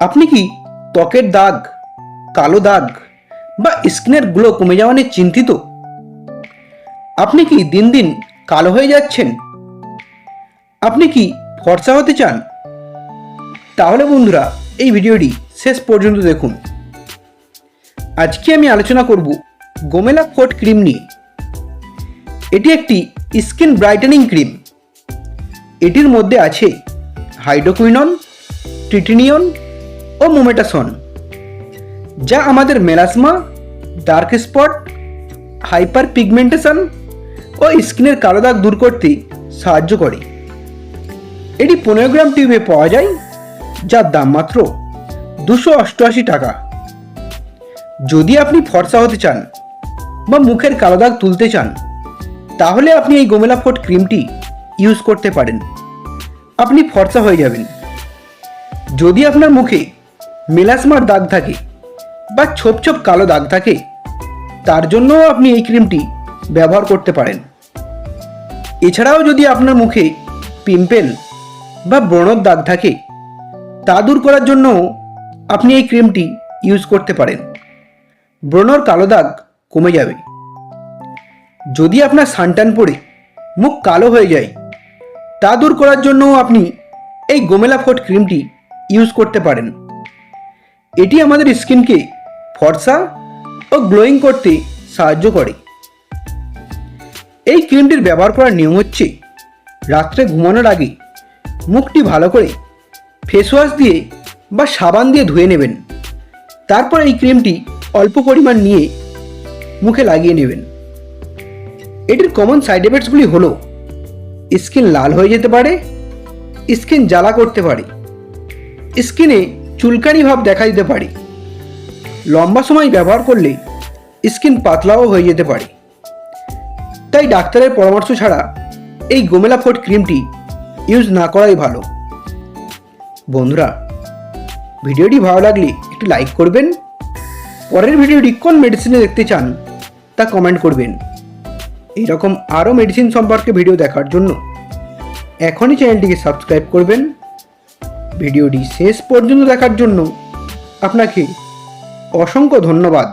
আপনি কি ত্বকের দাগ, কালো দাগ বা স্কিনের গ্লো কমে যাওয়া নিয়ে চিন্তিত? আপনি কি দিন দিন কালো হয়ে যাচ্ছেন? আপনি কি ফর্সা হতে চান? তাহলে বন্ধুরা, এই ভিডিওটি শেষ পর্যন্ত দেখুন। আজকে আমি আলোচনা করব গোমেলা ফোর্ট ক্রিম নিয়ে। এটি একটি স্কিন ব্রাইটেনিং ক্রিম। এটির মধ্যে আছে হাইড্রোকুইনন ট্রিটিনিয়ন ও মোমেটাসন যা আমাদের melasma dark spot hyper pigmentation ও স্কিনের কালো দাগ দূর করতে সাহায্য করে। এটি পনেরো গ্রাম টিউবে পাওয়া যায়, যার দাম মাত্র দুশো অষ্টআশি টাকা। যদি আপনি ফর্সা হতে চান বা মুখের কালো দাগ তুলতে চান, তাহলে আপনি এই গোমেলা ফোর্ট ক্রিমটি ইউজ করতে পারেন। আপনি ফর্সা হয়ে যাবেন। যদি আপনার মুখে মেলাসমার দাগ থাকে বা ছোপ ছোপ কালো দাগ থাকে, তার জন্যও আপনি এই ক্রিমটি ব্যবহার করতে পারেন। এছাড়াও যদি আপনার মুখে পিম্পল বা ব্রণর দাগ থাকে, তা দূর করার জন্যও আপনি এই ক্রিমটি ইউজ করতে পারেন। ব্রণর কালো দাগ কমে যাবে। যদি আপনার সানটান পড়ে মুখ কালো হয়ে যায়, তা দূর করার জন্যও আপনি এই গোমেলা ফোর্ট ক্রিমটি ইউজ করতে পারেন। এটি আমাদের স্কিনকে ফর্সা ও গ্লোয়িং করতে সাহায্য করে। এই ক্রিমটির ব্যবহার করার নিয়ম হচ্ছে, রাত্রে ঘুমানোর আগে মুখটি ভালো করে ফেস ওয়াশ দিয়ে বা সাবান দিয়ে ধুয়ে নেবেন। তারপর এই ক্রিমটি অল্প পরিমাণ নিয়ে মুখে লাগিয়ে নেবেন। এটির কমন সাইড এফেক্টসগুলি হলো স্কিন লাল হয়ে যেতে পারে স্কিন জ্বালা করতে পারে। স্কিনে চুলকানি ভাব দেখা দিতে পারে। লম্বা সময় ব্যবহার করলে স্কিন পাতলাও হয়ে যেতে পারে। তাই ডাক্তারের পরামর্শ ছাড়া এই গোমেলা ফোর্ট ক্রিমটি ইউজ না করাই ভালো। বন্ধুরা, ভিডিওটি ভালো লাগলে একটু লাইক করবেন। পরের ভিডিওটি কোন মেডিসিনে দেখতে চান তা কমেন্ট করবেন। এইরকম আরও মেডিসিন সম্পর্কে ভিডিও দেখার জন্য এখনই চ্যানেলটিকে সাবস্ক্রাইব করবেন। ভিডিওটি শেষ পর্যন্ত দেখার জন্য আপনাকে অসংখ্য ধন্যবাদ।